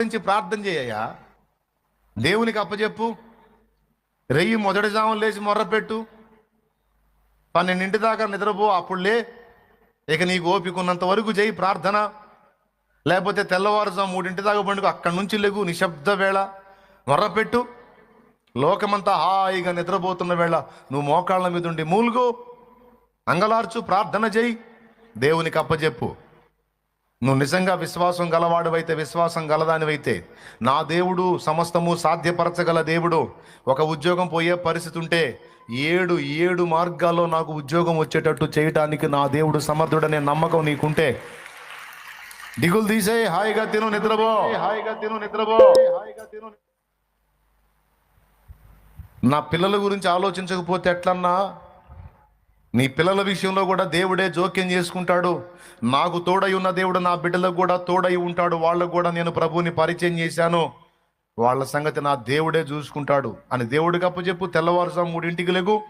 గురించి ప్రార్థన చేయ దేవునికి అప్పచెప్పు రెయ్యి మొదటి జామం లేచి మొర్రపెట్టు పన్నెండింటి దాకా నిద్రపో అప్పుడులే. ఇక నీకు ఓపికన్నంత వరకు చేయి ప్రార్థన. లేకపోతే తెల్లవారుజాము మూడింటి దాకా పండుగ అక్కడి నుంచి లేగు నిశ్శబ్ద వేళ. మొర్రపెట్టు లోకమంతా హాయిగా నిద్రపోతున్న వేళ నువ్వు మోకాళ్ళ మీద ఉండి మూలుగు. అంగలార్చు ప్రార్థన చేయి దేవునికి అప్పచెప్పు నువ్వు నిజంగా విశ్వాసం గలవాడువైతే విశ్వాసం గలదానివైతే నా దేవుడు సమస్తము సాధ్యపరచగల దేవుడు. ఒక ఉద్యోగం పోయే పరిస్థితి ఉంటే ఏడు ఏడు మార్గాల్లో నాకు ఉద్యోగం వచ్చేటట్టు చేయటానికి నా దేవుడు సమర్థుడనే నమ్మకం నీకుంటే. దిగులు తీసే హాయిగా తిను నిద్రపో. హాయిగా తిను నిద్రపో. హాయిగా తిను నా పిల్లల గురించి ఆలోచించకపోతే ఎట్లన్నా? నీ పిల్లల విషయంలో కూడా దేవుడే జోక్యం చేసుకుంటాడు. నాకు తోడై ఉన్న దేవుడు నా బిడ్డలకు కూడా తోడై ఉంటాడు. వాళ్ళకు కూడా నేను ప్రభువుని పరిచయం చేశాను. వాళ్ళ సంగతి నా దేవుడే చూసుకుంటాడు. అని దేవుడికి అప్పచెప్పు తెల్లవారుజాము మూడింటికి లేకు